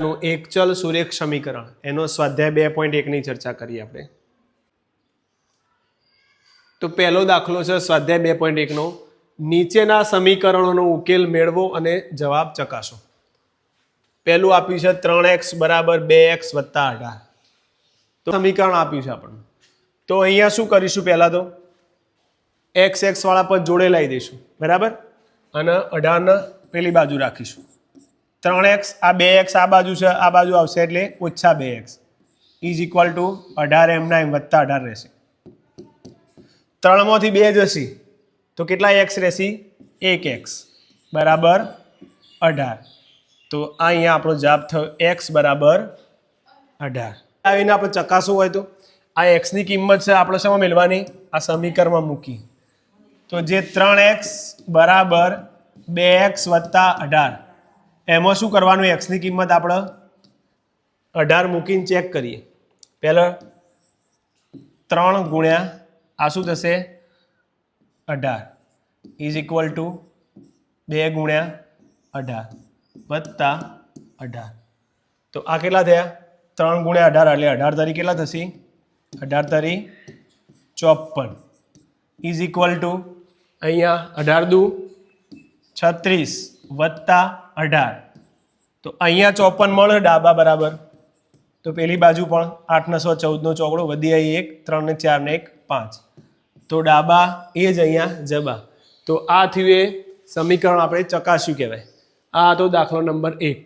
નું એકચલ સુરેખ સમીકરણ એનો સ્વાધ્યાય બે પોઈન્ટ એકની ચર્ચા કરીએ આપણે. તો પહેલો દાખલો છે સ્વાધ્યાય બે પોઈન્ટ એકનો. નીચેના સમીકરણોનો ઉકેલ મેળવો અને જવાબ ચકાસો. પહેલું આપ્યું છે ત્રણ એક્સ બરાબર બે એક્સ વત્તા અઢાર. તો સમીકરણ આપ્યું છે આપણને. તો અહીંયા શું કરીશું પહેલાં તો? એક્સ એક્સ વાળા પર જોડે લાવી દઈશું. બરાબર? અને અઢારને પેલી બાજુ રાખીશું. ત્રણ એક્સ, આ બે એક્સ આ બાજુ છે, આ બાજુ આવશે એટલે ઓછા બે એક્સ. ઇઝ ઇક્વલ ટુ અઢાર એમના એમ વત્તા અઢાર રહેશે. ત્રણમાંથી બે જશે, તો કેટલા એક્સ રહેશે? એક એક્સ. બરાબર અઢાર. તો આ અહીંયા આપણો જવાબ થયો, એક્સ બરાબર અઢાર. આવીને આપણે ચકાસવું હોય તો, આ એક્સની કિંમત છે, આપણે શેમાં મેળવાની આ સમીકરણમાં મૂકી તો જે ત્રણ એક્સ બરાબર બે એક્સ વત્તા અઢાર. એમાં શું કરવાનું? એક્સની કિંમત આપણે અઢાર મૂકીને ચેક કરીએ. પહેલાં ત્રણ ગુણ્યા આ શું થશે? અઢાર. ઇઝ ઇક્વલ ટુ બે ગુણ્યા અઢાર વત્તા અઢાર. તો આ કેટલા થયા? ત્રણ ગુણ્યા અઢાર, એટલે અઢાર તારી કેટલા થશે? અઢાર તારી ચોપન. ઇઝ ઇક્વલ ટુ અહીંયા અઢાર દુ. છત્રીસ વત્તા અઢાર. તો અહીંયા ચોપન મળે ડાબા બરાબર. તો પેલી બાજુ પણ આઠ સો ચૌદનો ચોકડો વધી આવી એક ત્રણ ને ચાર ને એક પાંચ. તો ડાબા એ જ અહીંયા જબા. તો આ થયું એ સમીકરણ આપણે ચકાસ્યું કહેવાય. આ હતો દાખલો નંબર એક.